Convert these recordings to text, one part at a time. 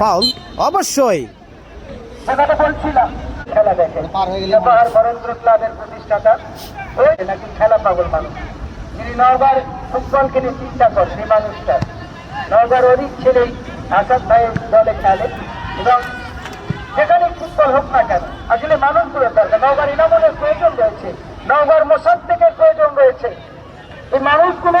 Foul অবশ্যই। সেখানে বলছিলাম খেলা দেখে পার পাহাড় বরেন্দ্র ক্লাবের প্রতিষ্ঠাতা ওই নাকি খেলা পাগল মানুষ যিনি নওগাঁর ফুটবলকে নিয়ে চিন্তা করেন এই মানুষটা ছেলেই আসাদ ভাইয়ের দলে খেলে এবং যেখানে ফুটবল হোক না কেন আসলে মানুষগুলো দরকার নওগাঁর ইনামলের প্রয়োজন রয়েছে। নওগাঁর মোসাদ থেকে প্রয়োজন রয়েছে এই মানুষগুলো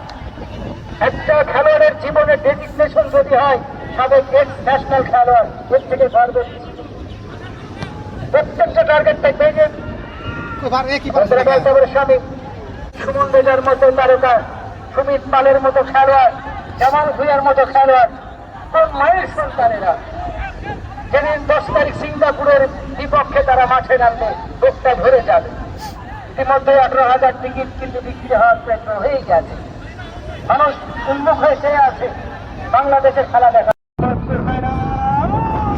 একটা খেলোয়াড়ের জীবনে ডেজিগনেশন যদি হয় সাবেক এক্স ন্যাশনাল খেলোয়াড় এর থেকে নেই। প্রত্যেকটা টার্গেটটা পেয়ে স্বামী। সুমন রেজার মতো তারকা সুমিত পালের মতো খেলোয়াড় জামাল ভুইয়ার মতো খেলোয়াড় কোন মায়ের সন্তানেরা। যেদিন দশ তারিখ সিঙ্গাপুরের বিপক্ষে তারা মাঠে নামবে বুকটা ধরে যাবে। ইতিমধ্যে আঠারো হাজার টিকিট কিন্তু বিক্রি হওয়ার প্রয়ত্ন হয়ে গেছে। মানুষ উন্মুখ হয়ে চেয়ে আছে। বাংলাদেশের খেলা দেখা।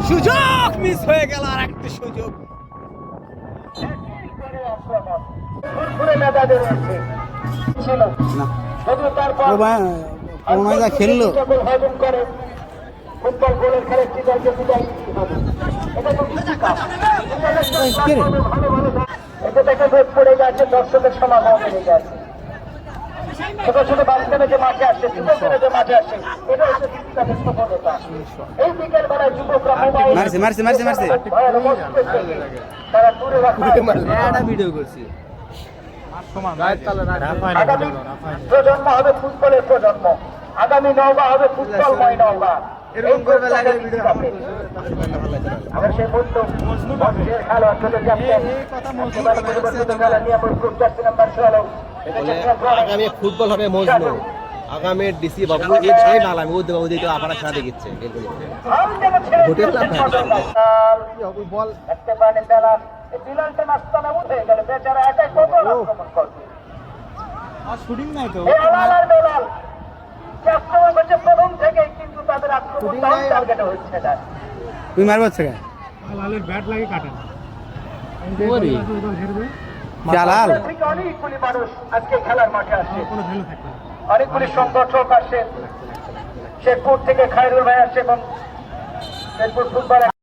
সুযোগ মিস হয়ে গেল আর একটা সুযোগ। খেললো। ফুটবল গোলের খেলে বিদায় এটা তো কিছু কাজ পড়ে গেছে দর্শকের সমাগম বেড়ে গেছে। ছোট ছোট বাচ্চারা যে মাঠে আসছে যুবকেরা যে মাঠে আসছে এটা হচ্ছে তাদের সফলতা এই বিকেল বেলায় যুবকরা মোবাইল মারছে, মারছে, মারছে, মারছে। তারা দূরে রাখা ভিডিও করছি। আগামী প্রজন্ম হবে ফুটবলের প্রজন্ম। আগামী নওগাঁ হবে ফুটবলময় নওগাঁ। আমার সেই খেলোয়াড় ছোট ক্যাপ্টেন নাম্বার ষোলো। আগামী ফুটবল হবে মজনু। আগামী ডিসি বাবু এই ছয় নাল আমি উদ্যোগ উদ্যোগ আপনারা খেলা দেখিচ্ছে। বল না শুটিং নাই তো এই আলাল আর বেলাল যে আক্রমণ করছে প্রথম থেকেই কিন্তু তাদের আক্রমণ টার্গেটে হচ্ছে না তুই মারবো থেকে জালাল। অনেকগুলি মানুষ আজকে খেলার মাঠে আসছে। অনেকগুলি সংগঠক আসছে। শেরপুর থেকে খায়রুল ভাই আসছে এবং শেখপুর ফুটবল